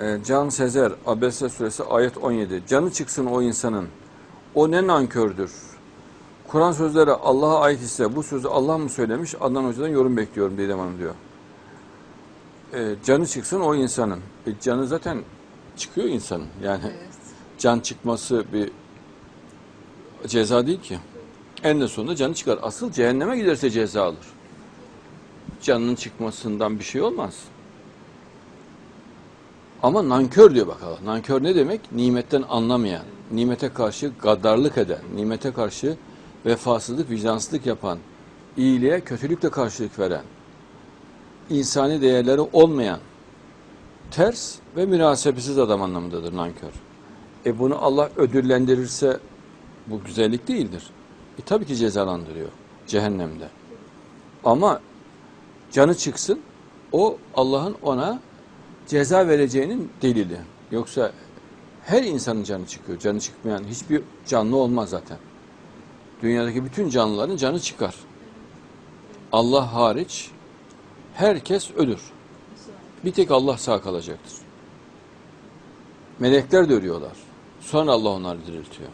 Ee, Can Sezer, Abese suresi ayet 17. Canı çıksın o insanın. O ne nankördür. Kur'an sözleri Allah'a ait ise bu sözü Allah mı söylemiş? Adnan Hoca'dan yorum bekliyorum Didem Hanım diyor. Ee, canı çıksın o insanın. E, canı zaten çıkıyor insanın. Yani Evet. can çıkması bir ceza değil ki. En de sonunda canı çıkar. Asıl cehenneme giderse ceza alır. Canının çıkmasından bir şey olmaz. Ama nankör diyor bak Allah. Nankör ne demek? Nimetten anlamayan, nimete karşı gaddarlık eden, nimete karşı vefasızlık, vicdansızlık yapan, iyiliğe kötülükle karşılık veren, insani değerleri olmayan, ters ve münasebesiz adam anlamındadır nankör. E bunu Allah ödüllendirirse bu güzellik değildir. E tabii ki cezalandırıyor cehennemde. Ama canı çıksın o Allah'ın ona ceza vereceğinin delili. Yoksa her insanın canı çıkıyor. Canı çıkmayan hiçbir canlı olmaz zaten. Dünyadaki bütün canlıların canı çıkar. Allah hariç herkes ölür. Bir tek Allah sağ kalacaktır. Melekler de ölüyorlar. Sonra Allah onları diriltiyor.